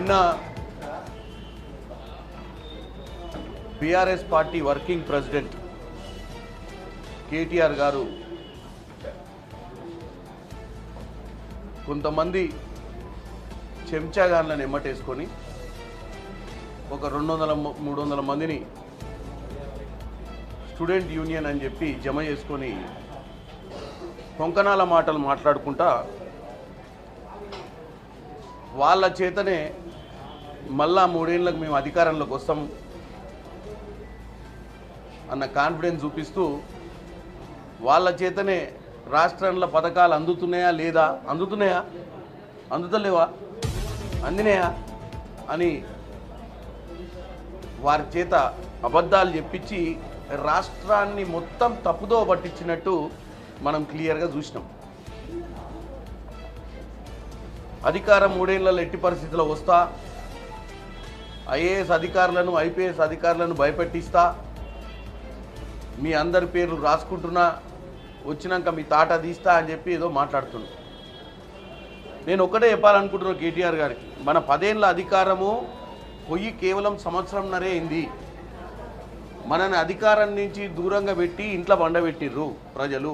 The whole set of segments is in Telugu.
నిన్న BRS party working president KTR గారు కొంతమంది చెంచాగాన్లను ఎమ్మటేసుకొని ఒక రెండు వందల మూడు వందల మందిని స్టూడెంట్ యూనియన్ అని చెప్పి జమ చేసుకొని కొంకణాల మాటలు మాట్లాడుకుంటా వాళ్ళ చేతనే మళ్ళా మూడేళ్ళకు మేము అధికారంలోకి వస్తాం అన్న కాన్ఫిడెన్స్ చూపిస్తూ వాళ్ళ చేతనే రాష్ట్రంలో పథకాలు అందుతున్నాయా లేదా? అందుతున్నాయా? అందుతలేవా? అందినాయా? అని వారి చేత అబద్ధాలు చెప్పించి రాష్ట్రాన్ని మొత్తం తప్పుదో పట్టించినట్టు మనం క్లియర్గా చూసినాం. అధికారం మూడేళ్ళలో ఎట్టి పరిస్థితుల్లో వస్తా? ఐఏఎస్ అధికారులను ఐపీఎస్ అధికారులను భయపెట్టిస్తా? మీ అందరి పేర్లు రాసుకుంటున్నా? వచ్చినాక మీ తాట తీస్తా అని చెప్పి ఏదో మాట్లాడుతున్నాను నేను ఒకటే చెప్పాలనుకుంటున్నా కేటీఆర్ గారికి. మన పదేళ్ళ అధికారము పొయ్యి కేవలం సంవత్సరంన్నరే అయింది. మనని అధికారం నుంచి దూరంగా పెట్టి ఇంట్లో బండబెట్టిర్రు ప్రజలు.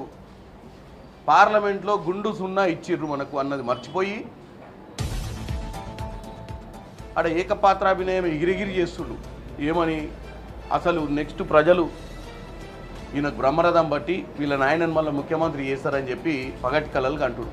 పార్లమెంట్లో గుండు సున్నా ఇచ్చిర్రు మనకు అన్నది మర్చిపోయి ఆడ ఏకపాత్రాభినయం ఎగిరిగిరి చేస్తుండు. ఏమని? అసలు నెక్స్ట్ ప్రజలు ఈయన బ్రహ్మరథం బట్టి వీళ్ళ నాయనని మళ్ళీ ముఖ్యమంత్రి చేస్తారని చెప్పి పగటి కళలు అంటుడు